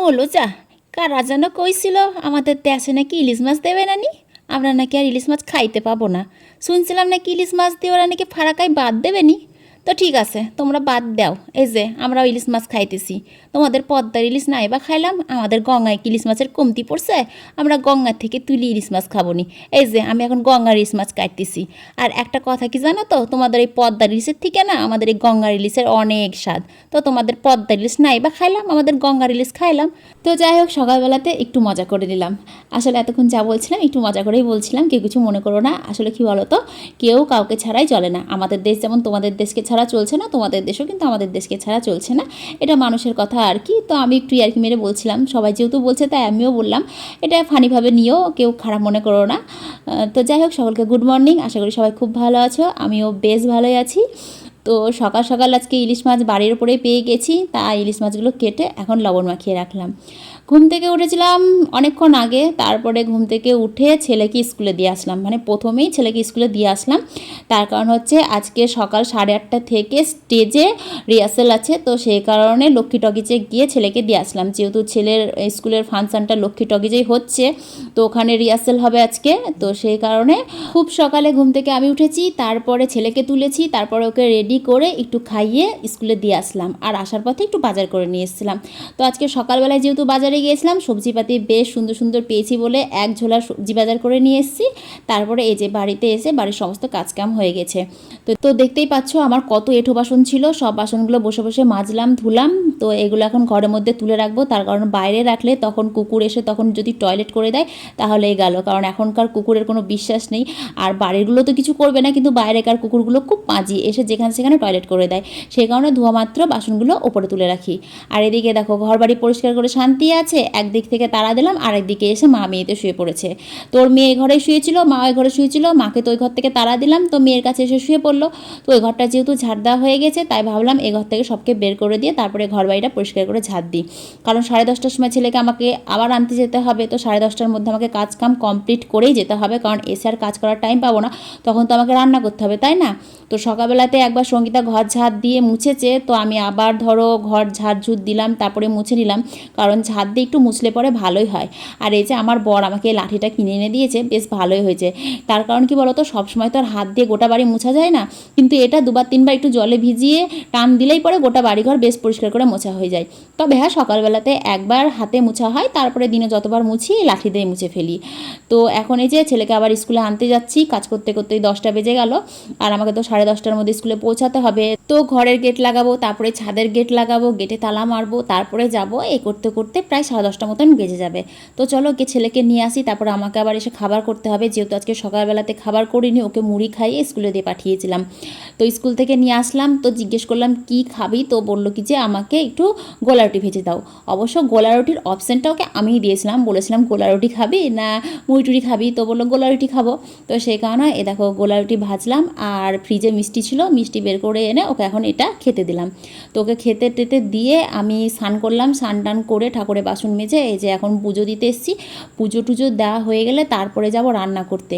মলো যা। কারা যেন কইছিল, আমাদের দেশে নাকি ইলিশ মাছ দেবে না নি আমরা নাকি আর ইলিশ মাছ খাইতে পাবো না। শুনছিলাম নাকি ইলিশ মাছ দিয়ে ওরা নাকি ফারাকায় বাদ দেবে নি? তো ঠিক আছে, তোমরা বাদ দাও। এই যে, আমরা ইলিশ মাছ খাইতেছি। তোমাদের পদ্মার ইলিশ নাই বা খাইলাম, আমাদের গঙ্গায় ইলিশ মাছের কমতি পড়ছে? আমরা গঙ্গা থেকে তুলি ইলিশ মাছ খাব নি এই যে, আমি এখন গঙ্গার ইলিশ মাছ কাটতেছি। আর একটা কথা কি জানো তো, তোমাদের এই পদ্মার ইলিশের থেকে না, আমাদের এই গঙ্গার ইলিশের অনেক স্বাদ। তো তোমাদের পদ্মার ইলিশ নাই বা খাইলাম, আমাদের গঙ্গার ইলিশ খাইলাম। তো যাই হোক, সকালবেলাতে একটু মজা করে নিলাম। আসলে এতক্ষণ যা বলছিলাম, একটু মজা করেই বলছিলাম, কেউ কিছু মনে করো না। আসলে কি বলো তো কেউ কাউকে ছাড়াই চলে না। আমাদের দেশ যেমন তোমাদের দেশকে ছাড়া চলছে না, তোমাদের দেশও কিন্তু আমাদের দেশকে ছাড়া চলছে না। এটা মানুষের কথা আর কি। তো আমি একটু আর কি মেরে বলছিলাম, সবাই যেহেতু বলছে তাই আমিও বললাম। এটা ফানিভাবে নিও কেউ খারাপ মনে করো না। তো যাই হোক, সকলকে গুড মর্নিং আশা করি সবাই খুব ভালো আছো, আমিও বেশ ভালোই আছি। তো সকাল সকাল আজকে ইলিশ মাছ বাড়ির ওপরে পেয়ে গেছি, তা ইলিশ মাছগুলো কেটে এখন লবণ মাখিয়ে রাখলাম। ঘুম থেকে উঠেছিলাম অনেকক্ষণ আগে, তারপরে ঘুম থেকে উঠে ছেলেকে স্কুলে দিয়ে আসলাম। মানে প্রথমেই ছেলেকে স্কুলে দিয়ে আসলাম। তার কারণ হচ্ছে আজকে সকাল সাড়ে আটটা থেকে স্টেজে রিহার্সেল আছে, তো সেই কারণে লক্ষ্মী টকিজে গিয়ে ছেলেকে দিয়ে আসলাম। যেহেতু ছেলের স্কুলের ফাংশানটা লক্ষ্মী টকিজেই হচ্ছে, তো ওখানে রিহার্সেল হবে আজকে। তো সেই কারণে খুব সকালে ঘুম থেকে আমি উঠেছি, তারপরে ছেলেকে তুলেছি, তারপরে ওকে রেডি করে একটু খাইয়ে স্কুলে দিয়ে আসলাম। আর আসার পথে একটু বাজার করে নিয়ে এসেছিলাম। তো আজকে সকালবেলায় যেহেতু বাজারে গিয়েছিলাম, সবজিপাতি বেশ সুন্দর সুন্দর পেয়েছি বলে এক ঝোলা সবজি বাজার করে নিয়ে এসেছি। তারপরে এই যে বাড়িতে এসে বাড়ির সমস্ত কাজকাম হয়ে গেছে। তো তো দেখতেই পাচ্ছ আমার কত এঁঠো বাসন ছিল, সব বাসনগুলো বসে বসে মাজলাম, ধুলাম। তো এগুলো এখন ঘরের মধ্যে তুলে রাখব, তার কারণ বাইরে রাখলে তখন কুকুর এসে তখন যদি টয়লেট করে দেয়, তাহলেই গেল। কারণ এখনকার কুকুরের কোনো বিশ্বাস নেই। আর বাড়িরগুলো তো কিছু করবে না, কিন্তু বাইরেকার কুকুরগুলো খুব পাঁজি এসে যেখানে সেখানে টয়লেট করে দেয়। সেই কারণে ধোয়া মাত্র বাসনগুলো ওপরে তুলে রাখি। আর এদিকে দেখো ঘর বাড়ি পরিষ্কার করে শান্তি আছে। একদিক থেকে তাড়া দিলাম, আরেক দিকে এসে মা মেয়েতে শুয়ে পড়েছে। তোর মেয়ে ঘরে শুয়েছিল, মা ওই ঘরে শুয়েছিল, মাকে তো ওই ঘর থেকে তাড়া দিলাম, তো মেয়ের কাছে এসে শুয়ে পড়ল। তো ওই ঘরটা যেহেতু ঝাড় দেওয়া হয়ে গেছে, তাই ভাবলাম এই ঘর থেকে সবকে বের করে দিয়ে তারপরে ঘর বাড়িটা পরিষ্কার করে ঝাড় দিই। কারণ সাড়ে দশটার সময় ছেলেকে আমাকে আবার আনতে যেতে হবে, তো সাড়ে দশটার মধ্যে আমাকে কাজ কাম কমপ্লিট করেই যেতে হবে, কারণ এসে আর কাজ করার টাইম পাবো না, তখন তো আমাকে রান্না করতে হবে, তাই না? তো সকালবেলাতে একবার সঙ্গীতা ঘর ঝাড় দিয়ে মুছেছে, তো আমি আবার ধরো ঘর ঝাড় ঝুট দিলাম, তারপরে মুছে নিলাম, কারণ ঝাড় দিয়ে একটু মুছলে পরে ভালোই হয়। আর এই যে আমার বর আমাকে লাঠিটা কিনে এনে দিয়েছে, বেশ ভালোই হয়েছে। তার কারণ কি বলতো, সবসময় তো আর হাত দিয়ে গোটা বাড়ি মোছা যায় না। কিন্তু এটা দুবার তিনবার একটু জলে ভিজিয়ে টান দিলেই পরে গোটা বাড়িঘর বেশ পরিষ্কার করে মোছা হয়ে যায়। তবে হ্যাঁ সকালবেলাতে একবার হাতে মুছা হয়, তারপরে দিনে যতবার মুছি, লাঠি দিয়ে মুছে ফেলি। তো এখন এই যে ছেলেকে আবার স্কুলে আনতে যাচ্ছি, কাজ করতে করতেই দশটা বেজে গেল। আর আমাকে তো সাড়ে দশটার মধ্যে স্কুলে পৌঁছাতে হবে। তো ঘরের গেট লাগাবো, তারপরে ছাদের গেট লাগাবো, গেটে তালা মারবো, তারপরে যাব। এই করতে করতে প্রায় সাড়ে দশটা মতন বেজে যাবে। তো চলো ওকে ছেলেকে নিয়ে আসি, তারপর আমাকে আবার এসে খাবার করতে হবে। যেহেতু আজকে সকালবেলাতে খাবার করিনি, ওকে মুড়ি খাইয়ে স্কুলে দিয়ে পাঠিয়েছিলাম। তো স্কুল থেকে নিয়ে আসলাম, তো জিজ্ঞেস করলাম, কি খাবি? তো বলল কি যে, আমাকে একটু গোলা রুটি ভেজে দাও। অবশ্য গোলা রুটির অপশানটা ওকে আমিই দিয়েছিলাম, বলেছিলাম, গোলা রুটি খাবি না মুড়ি টুড়ি খাবি? তো বলল, গোলা রুটি খাব। তো সেই কারণে, এ দেখো, গোলা রুটি ভাজলাম আর ফ্রিজে মিষ্টি ছিল, মিষ্টি বের করে এনে ওকে এখন এটা খেতে দিলাম। তো ওকে খেতে টেতে দিয়ে আমি স্নান করলাম, স্নান টান করে ঠাকুরের বাসন মেজে এই যে এখন পুজো দিতে এসেছি, পুজো টুজো দেওয়া হয়ে গেলে তারপরে যাব রান্না করতে।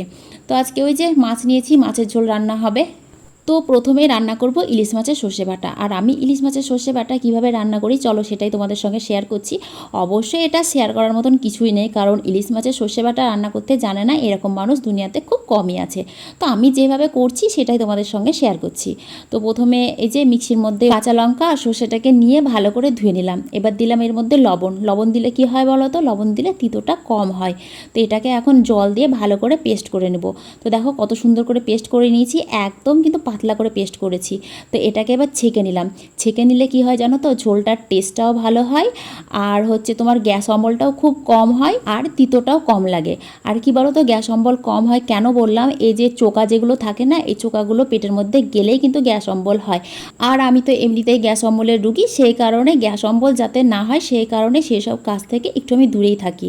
তো আজকে ওই যে মাছ নিয়েছি, মাছের ঝোল রান্না হবে। তো প্রথমে রান্না করব ইলিশ মাছের সর্ষে বাটা। আর আমি ইলিশ মাছের সর্ষে বাটা কীভাবে রান্না করি, চলো সেটাই তোমাদের সঙ্গে শেয়ার করছি। অবশ্যই এটা শেয়ার করার মতন কিছুই নেই, কারণ ইলিশ মাছের সর্ষে বাটা রান্না করতে জানে না, এরকম মানুষ দুনিয়াতে খুব কমই আছে। তো আমি যেভাবে করছি সেটাই তোমাদের সঙ্গে শেয়ার করছি। তো প্রথমে এই যে মিক্সির মধ্যে কাঁচা লঙ্কা আর সর্ষেটাকে নিয়ে ভালো করে ধুয়ে নিলাম। এবার দিলাম এর মধ্যে লবণ। লবণ দিলে কি হয় বলো তো? লবণ দিলে তিতোটা কম হয়। তো এটাকে এখন জল দিয়ে ভালো করে পেস্ট করে নেব। তো দেখো কত সুন্দর করে পেস্ট করে নিয়েছি, একদম কিন্তু পাতলা করে পেস্ট করেছি। তো এটাকে এবার ছেঁকে নিলাম। ছেঁকে নিলে কি হয় জানো তো? ঝোলটার টেস্টটাও ভালো হয় আর হচ্ছে তোমার গ্যাস অম্বলটাও খুব কম হয় আর তিতোটাও কম লাগে। আর কি বলো তো গ্যাস অম্বল কম হয় কেন বললাম? এই যে চোকা যেগুলো থাকে না, এই চোকাগুলো পেটের মধ্যে গেলেই কিন্তু গ্যাস অম্বল হয়। আর আমি তো এমনিতেই গ্যাস অম্বলের রুগী, সেই কারণে গ্যাস অম্বল যাতে না হয়, সেই কারণে সেসব কাজ থেকে একটু আমি দূরেই থাকি।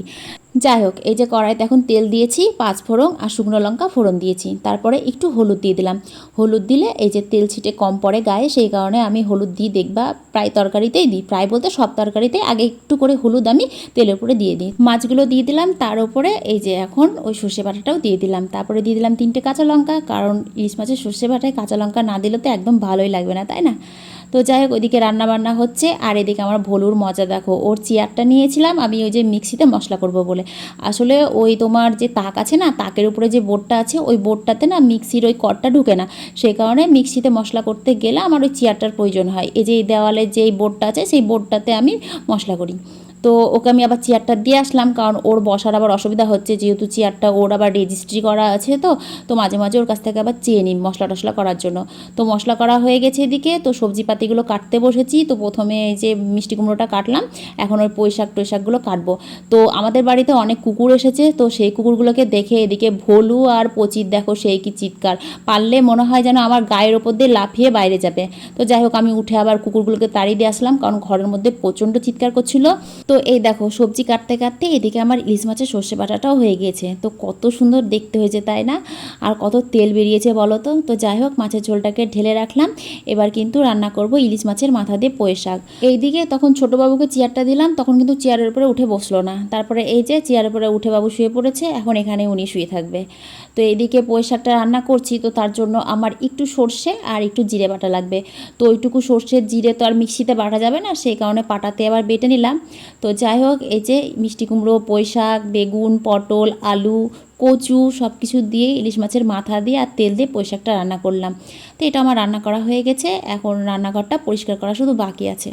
যাই হোক এই যে কড়াইতে এখন তেল দিয়েছি, পাঁচ ফোড়ন আর শুকনো লঙ্কা ফোড়ন দিয়েছি। তারপরে একটু হলুদ দিয়ে দিলাম। হলুদ দিলে এই যে তেল ছিটে কম পড়ে গায়ে, সেই কারণে আমি হলুদ দিয়ে দেখবা প্রায় তরকারিতেই দিই। প্রায় বলতে সব তরকারিতেই আগে একটু করে হলুদ আমি তেলের উপরে দিয়ে দিই। মাছগুলো দিয়ে দিলাম, তার উপরে এই যে এখন ওই সর্ষে বাটাটাও দিয়ে দিলাম। তারপরে দিয়ে দিলাম তিনটে কাঁচা লঙ্কা, কারণ ইলিশ মাছের সর্ষে বাটায় কাঁচা লঙ্কা না দিলে তো একদম ভালোই লাগবে না, তাই না? তো যাই হোক, ওইদিকে রান্নাবান্না হচ্ছে, আর এদিকে আমার ভলুর মজা দেখো। ওর চেয়ারটা নিয়েছিলাম, আমি ওই যে মিক্সিতে মশলা করব বলে। আসলে ওই তোমার যে তাক আছে না, তাকের উপরে যে বোর্ডটা আছে, ওই বোর্ডটাতে না মিক্সির ওই কটটা ঢুকে না। সেই কারণে মিক্সিতে মশলা করতে গেলে আমার ওই চেয়ারটার প্রয়োজন হয়। এই যে দেওয়ালে যেই বোর্ডটা আছে, সেই বোর্ডটাতে আমি মশলা করি। তো ওকে আমি আবার চেয়ারটা দিয়ে আসলাম, কারণ ওর বসার আবার অসুবিধা হচ্ছে, যেহেতু চেয়ারটা ওর আবার রেজিস্ট্রি করা আছে তো তো মাঝে মাঝে ওর কাছ থেকে আবার চেয়ে নিই মশলা টশলা করার জন্য। তো মশলা করা হয়ে গেছে এদিকে, তো সবজি পাতিগুলো কাটতে বসেছি, তো প্রথমে এই যে মিষ্টি কুমড়োটা কাটলাম, এখন ওই পুঁই শাক টুই কাটবো। তো আমাদের বাড়িতে অনেক কুকুর এসেছে, তো সেই কুকুরগুলোকে দেখে এদিকে ভোলু আর পচির দেখো সেই কি চিৎকার। পারলে মনে হয় যেন আমার গায়ের ওপর দিয়ে লাফিয়ে বাইরে যাবে। তো যাই হোক, আমি উঠে আবার কুকুরগুলোকে তাড়িয়ে দিয়ে আসলাম, কারণ ঘরের মধ্যে প্রচণ্ড চিৎকার করছিল। তো এই দেখো, সবজি কাটতে কাটতে এদিকে আমার ইলিশ মাছের সর্ষে বাটাটাও হয়ে গিয়েছে। তো কত সুন্দর দেখতে হয়েছে, তাই না? আর কত তেল বেরিয়েছে, বলো তো? তো যাই হোক, মাছের ঝোলটাকে ঢেলে রাখলাম। এবার কিন্তু রান্না করব ইলিশ মাছের মাথা দিয়ে পুঁই শাক। এইদিকে তখন ছোটোবাবুকে চেয়ারটা দিলাম, তখন কিন্তু চেয়ারের উপরে উঠে বসল না। তারপরে এই যে চেয়ারের উপরে উঠে বাবু শুয়ে পড়েছে, এখন এখানে উনি শুয়ে থাকবে। তো এইদিকে পুঁই শাকটা রান্না করছি, তো তার জন্য আমার একটু সর্ষে আর একটু জিরে বাটা লাগবে। তো ওইটুকু সর্ষের জিরে তো আর মিক্সিতে বাটা যাবে না, সেই কারণে পাটাতে আবার বেটে নিলাম। তো যাই হোক এই যে মিষ্টি কুমড়ো পুঁই শাক বেগুন পটল আলু কচু সব কিছু দিয়ে, ইলিশ মাছের মাথা দিয়ে আর তেল দিয়ে পুঁই শাকটা রান্না করলাম। তো এটা আমার রান্না করা হয়ে গেছে। এখন রান্নাঘরটা পরিষ্কার করা শুধু বাকি আছে।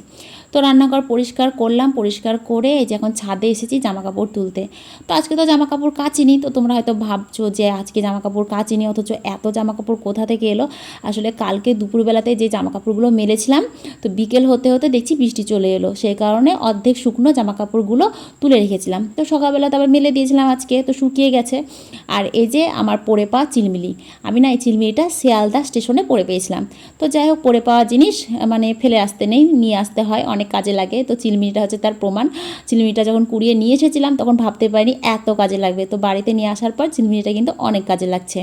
তো রান্নাঘর পরিষ্কার করলাম, পরিষ্কার করে এই যে এখন ছাদে এসেছি জামা কাপড় তুলতে। তো আজকে তো জামা কাপড় কাচিনি, তো তোমরা হয়তো ভাবছ যে আজকে জামা কাপড় কাচিনি, অথচ এত জামা কাপড় কোথা থেকে এলো? আসলে কালকে দুপুরবেলাতে যে জামা কাপড়গুলো মেলেছিলাম, তো বিকেল হতে হতে দেখছি বৃষ্টি চলে এলো। সেই কারণে অর্ধেক শুকনো জামা কাপড়গুলো তুলে রেখেছিলাম। তো সকালবেলা তারপর মেলে দিয়েছিলাম আজকে, তো শুকিয়ে গেছে। আর এই যে আমার পরে পাওয়া চিলমিলি, আমি না এই চিলমিলিটা শিয়ালদা স্টেশনে পড়ে পেয়েছিলাম। তো যাই হোক পরে পাওয়া জিনিস মানে ফেলে আসতে নেই, নিয়ে আসতে হয়, অনেক কাজে লাগে। তো চিলমিলিটা হচ্ছে তার প্রমাণ। চিলমিলিটা যখন কুড়িয়ে নিয়ে এসেছিলাম, তখন ভাবতে পারিনি এত কাজে লাগবে। তো বাড়িতে নিয়ে আসার পর চিলমিলিটা কিন্তু অনেক কাজে লাগছে।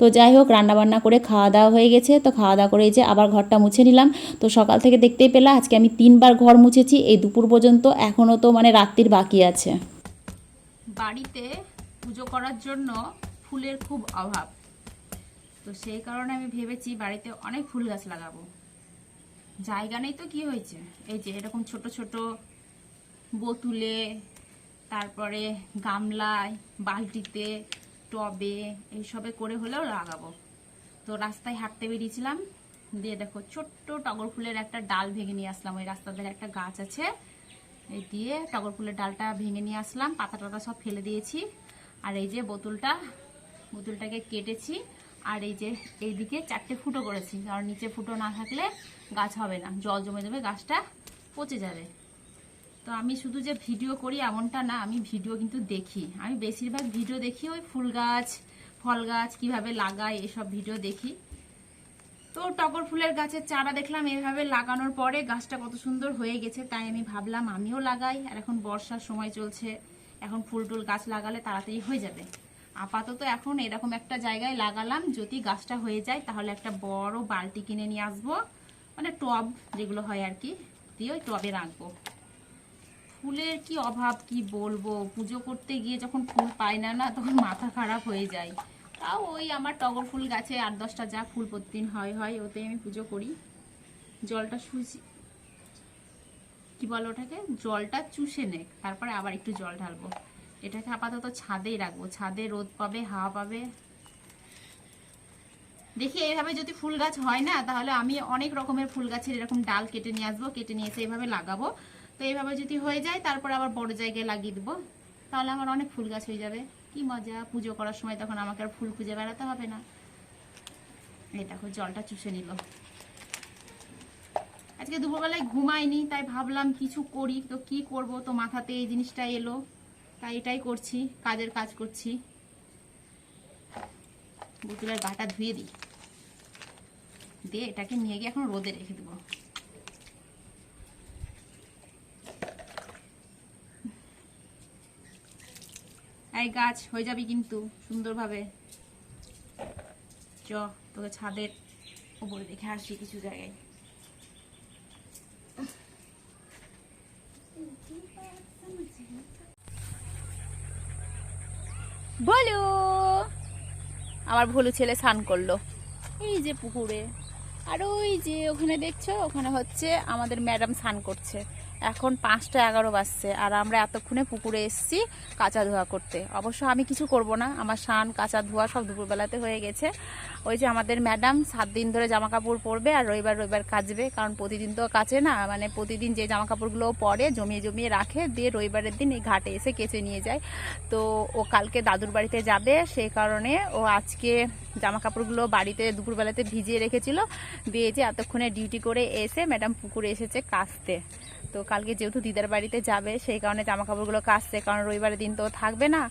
তো যাই হোক, রান্নাবান্না করে খাওয়া দাওয়া হয়ে গেছে। তো খাওয়া দাওয়া করে যে আবার ঘরটা মুছে নিলাম। তো সকাল থেকে দেখতেই পেলাম আজকে আমি তিনবার ঘর মুছেছি, এই দুপুর পর্যন্ত এখনও তো মানে রাত্রির বাকি আছে। বাড়িতে পুজো করার জন্য ফুলের খুব অভাব। তো সেই কারণে আমি ভেবেছি বাড়িতে অনেক ফুল গাছ লাগাবো। জায়গা নেই তো কি হয়েছে? এই যে এরকম ছোট ছোট বোতুলে, তারপরে গামলায়, বালতিতে, টবে এইসবে করে হলেও লাগাবো। তো রাস্তায় হাঁটতে বেরিয়েছিলাম, দিয়ে দেখো ছোট্ট টগর ফুলের একটা ডাল ভেঙে নিয়ে আসলাম। ওই রাস্তার ধারে একটা গাছ আছে, এই দিয়ে টগর ফুলের ডালটা ভেঙে নিয়ে আসলাম, পাতা টাতা সব ফেলে দিয়েছি। আর এই যে বোতলটা, বোতলটাকে কেটেছি, আর এই যে এইদিকে চারটে ফুটো করেছি, কারণ নিচে ফুটো না থাকলে গাছ হবে না, জল জমে জমে গাছটা পচে যাবে। তো আমি শুধু যে ভিডিও করি এমনটা না, আমি ভিডিও কিন্তু দেখি। আমি বেশিরভাগ ভিডিও দেখি ওই ফুল গাছ, ফল গাছ, কীভাবে লাগাই এসব ভিডিও দেখি। তো টগর ফুলের গাছের চারা দেখলাম এভাবে লাগানোর পরে গাছটা কত সুন্দর হয়ে গেছে, তাই আমি ভাবলাম আমিও লাগাই, আর এখন বর্ষার সময় চলছে। এখন ফুল টুল গাছ লাগালে তাড়াতাড়ি হয়ে যাবে। আপাতত এখন এরকম একটা জায়গায় লাগালাম, যদি গাছটা হয়ে যায় তাহলে একটা বড় বালতি কিনে নিয়ে আসব। মানে টব যেগুলো হয় আর কি, দিয়ে ওই টবে রাখব। ফুলের কি অভাব, কি বলব? পুজো করতে গিয়ে যখন ফুল পাই না না, তখন মাথা খারাপ হয়ে যায়। তাও ওই আমার টগর ফুল গাছে আট দশটা যা ফুল প্রতিদিন হয় হয়, ওতেই আমি পুজো করি। জলটা শুষি কি বলো ওটাকে? জলটা চুষে নে তারপরে আবার একটু জল ঢালবো। এটাকে আপাতত ছাদেই রাখব। ছাদে রোদ পাবে, হাওয়া পাবে। দেখি এইভাবে যদি ফুল গাছ হয় না, তাহলে আমি অনেক রকমের ফুল গাছের এরকম ডাল কেটে নিয়ে আসব, কেটে নিয়ে এসে এইভাবে লাগাবো। তো এইভাবে যদি হয়ে যায়, তারপর আবার বড় জায়গায় লাগিয়ে দেবো। তাহলে আমার অনেক ফুল গাছ হয়ে যাবে। কি মজা, পুজো করার সময় তখন আমাকে আর ফুল খুঁজে বেড়াতে হবে না। এই দেখো, জলটা চুষে নিল। আজকে দুপুরবেলায় ঘুমাইনি, তাই ভাবলাম কিছু করি। তো কি করব? তো মাথাতে এই জিনিসটা এলো। তাই এটাই করছি, কাজের কাজ করছি। বোতলের গাটা ধুয়ে দিই। দিয়ে এটাকে নিয়ে গিয়ে এখন রোদে রেখে দেবো। এই গাছ হয়ে যাবি কিন্তু সুন্দরভাবে। চ, তোকে ছাদের উপরে রেখে আসি কিছু জায়গায় বলো আমার ভুলু ছেলে স্নান করল। এই যে পুকুরে। আর ওই যে ওখানে দেখছ? ওখানে হচ্ছে আমাদের ম্যাডাম স্নান করছে। এখন পাঁচটা এগারো বাজছে আর আমরা এতক্ষণে পুকুরে এসেছি কাঁচা ধোয়া করতে। অবশ্য আমি কিছু করব না, আমার স্নান কাঁচা ধোয়া সব দুপুরবেলাতে হয়ে গেছে। ওই যে আমাদের ম্যাডাম সাত দিন ধরে জামা কাপড় পরবে আর রবিবার রবিবার কাচবে, কারণ প্রতিদিন তো কাচে না মানে প্রতিদিন যে জামা কাপড়গুলো পরে, জমিয়ে জমিয়ে রাখে, দিয়ে রবিবারের দিন এই ঘাটে এসে কেচে নিয়ে যায়। তো ও কালকে দাদুর বাড়িতে যাবে সেই কারণে ও আজকে জামা কাপড়গুলো বাড়িতে দুপুরবেলাতে ভিজিয়ে রেখেছিল, দিয়ে যে এতক্ষণে ডিউটি করে এসে ম্যাডাম পুকুরে এসেছে কাচতে। তো কালকে যেহেতু দিদার বাড়িতে যাবে, সেই কারণে জামা কাপড়গুলো কাচছে, কারণ রবিবারের দিন তো থাকবে না।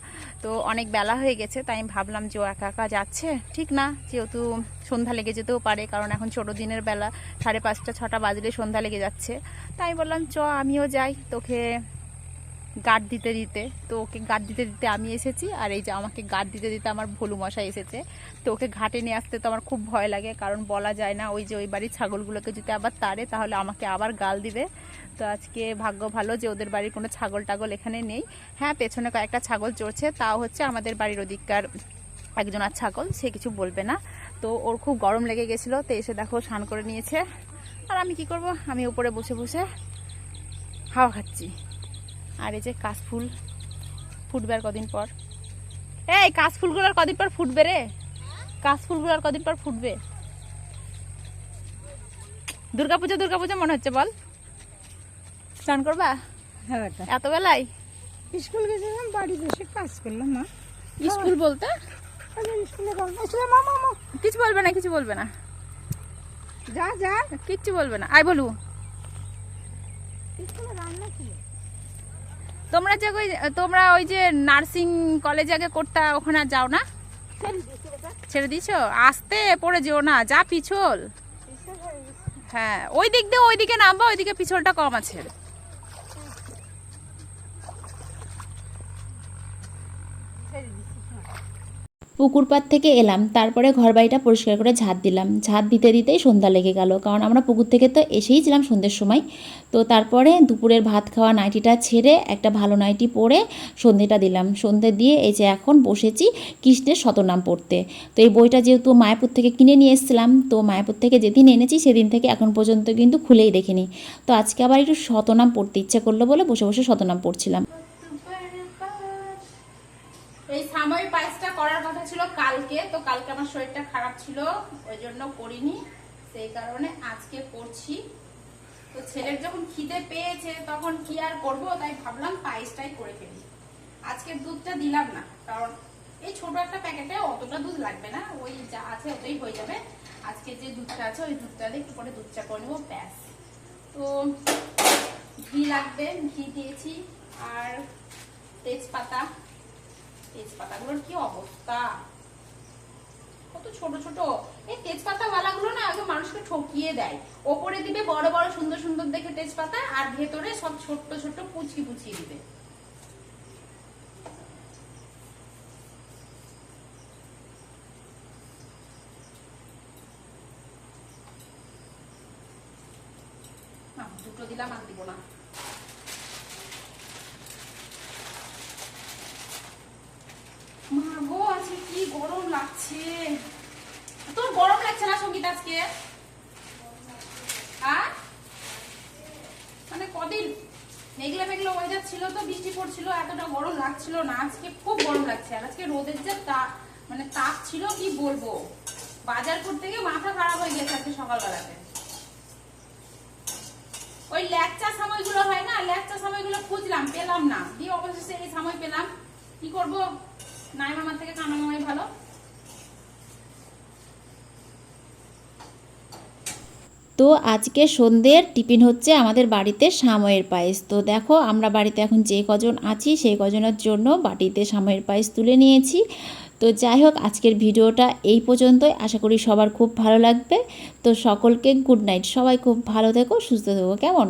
তো অনেক বেলা হয়ে গেছে, তাই আমি ভাবলাম যে ও একা একা যাচ্ছে। ঠিক না, যেহেতু সন্ধ্যা লেগে যেতেও পারে, কারণ এখন ছোটো দিনের বেলা, সাড়ে পাঁচটা, ছটা বাজলে সন্ধ্যা লেগে যাচ্ছে। তাই বললাম, চ, আমিও যাই, তোকে গার্ড দিতে দিতে, তো ওকে গার্ড দিতে দিতে আমি এসেছি, আর এই যে আমাকে গার্ড দিতে দিতে আমার ভোলু মশা এসেছে। তো ওকে ঘাটে নিয়ে আসতে তো আমার খুব ভয় লাগে, কারণ বলা যায় না ওই যে ওই বাড়ির ছাগলগুলোকে যদি আবার তাড়ে, তাহলে আমাকে আবার গাল দিবে। তো আজকে ভাগ্য ভালো যে ওদের বাড়ির কোনো ছাগল টাগল এখানে নেই। হ্যাঁ পেছনে কয়েকটা ছাগল চড়ছে, তাও হচ্ছে আমাদের বাড়ির ওদিককার একজন আর ছাগল, সে কিছু বলবে না। তো ওর খুব গরম লেগে গেছিল, তো এসে দেখো স্নান করে নিয়েছে। আর আমি কি করব? আমি উপরে বসে বসে হাওয়া খাচ্ছি। আর এই যে কাশফুল ফুটবে আর কদিন পর। এই কাশফুলগুলো আর কদিন পর ফুটবে রে? কাশফুলগুলো আর কদিন পর ফুটবে? দুর্গাপূজা দুর্গাপূজা মনে হচ্ছে বল। স্নান করবা? হ্যাঁ এত বেলায়? স্কুল গেছিলাম বাড়ি বসে কাজ করলাম মা। স্কুল বলতে? মা কিছু বলবে না কিছু বলবে না। যা যা। কিচ্ছু বলবে না। আই বলু। রান্না ছিল। তোমরা যে ওই তোমরা ওই যে নার্সিং কলেজে আগে করতা ওখানে যাও না? ছেড়ে দিছ? আসতে পড়ে যেও না যা পিছল। হ্যাঁ ওই দিক দিয়ে ওইদিকে নামবা ওইদিকে পিছলটা কম আছে। পুকুর পাড় থেকে এলাম, তারপরে ঘর বাড়িটা পরিষ্কার করে ঝাঁট দিলাম। ঝাঁট দিতে দিতেই সন্ধ্যা লেগে গেল, কারণ আমরা পুকুর থেকে তো এসেই ছিলাম সন্ধ্যের সময়। তো তারপরে দুপুরের ভাত খাওয়া নাইটিটা ছেড়ে একটা ভালো নাইটি পরে সন্ধ্যেটা দিলাম। সন্ধ্যে দিয়ে এই যে এখন বসেছি কৃষ্ণের শতনাম পড়তে। তো এই বইটা যেহেতু মায়াপুর থেকে কিনে নিয়ে এসেছিলাম, তো মায়াপুর থেকে যেদিন এনেছি সেদিন থেকে এখন পর্যন্ত কিন্তু খুলেই দেখিনি। তো আজকে আবার একটু শতনাম পড়তে ইচ্ছে করল বলে বসে বসে শতনাম পড়ছিলাম। এই সাময়িক পায়েসটা করার কথা ছিল কালকে, তো কালকে আমার শরীরটা খারাপ ছিল, ওই জন্য করিনি। সেই কারণে আজকে করছি। তো ছেলের যখন খিদে পেয়েছে, তখন কি আর করব? তাই ভাবলাম পায়েসটাই করে ফেলি। আজকে দুধটা দিলাম না, কারণ এই ছোট একটা প্যাকেটে অতটা দুধ লাগবে না, ওই যা আছে ওটাই হয়ে যাবে। আজকে যে দুধটা আছে, ওই দুধটা দিয়ে একটু করে দুধ চা করে নেব, ব্যাস। তো ঘি লাগবে, ঘি দিয়েছি, আর তেজপাতা। তেজপাতাগুলোর কি অবস্থা? কত ছোট ছোট। এই তেজপাতা ওয়ালাগুলো না আগে মানুষকে ঠকিয়ে দেয়। ওপরে দিবে বড় বড় সুন্দর সুন্দর দেখে তেজপাতা, আর ভেতরে সব ছোট্ট ছোট্ট পুচকি পুচকি দিবে। দুটো দিলাম আর দিব না মা গো আজকে কি গরম লাগছে। তোর গরম লাগছে না সংগীত আজকে? আর মানে কদিন মেঘলা মেঘলা ওয়েদার ছিল তো, বৃষ্টি পড়ছিল, এতটা গরম লাগছিল না। আজকে খুব গরম লাগছে। আর আজকে রোদের যে তাপ মানে তাপ ছিল, কি বলব? বাজার করতে গিয়ে মাথা খারাপ হয়ে গেছে আজকে সকালবেলাতে। ওই ল্যাকচা সময়গুলো হয় না? ল্যাকচা সময়গুলো খুঁজলাম, পেলাম না। দিয়ে অবশেষে এই সময় পেলাম কি করব নাই মামার থেকে কানা মামাই ভালো তো আজকে সন্ধ্যের টিফিন হচ্ছে আমাদের বাড়িতে সাময়ের পায়েস। তো দেখো, আমরা বাড়িতে এখন যে কজন আছি, সেই কজনের জন্য বাটিতে সাময়ের পায়েস তুলে নিয়েছি। তো যাই হোক, আজকের ভিডিওটা এই পর্যন্তই। আশা করি সবার খুব ভালো লাগবে। তো সকলকে গুড নাইট সবাই খুব ভালো থেকো, সুস্থ থেকো। কেমন?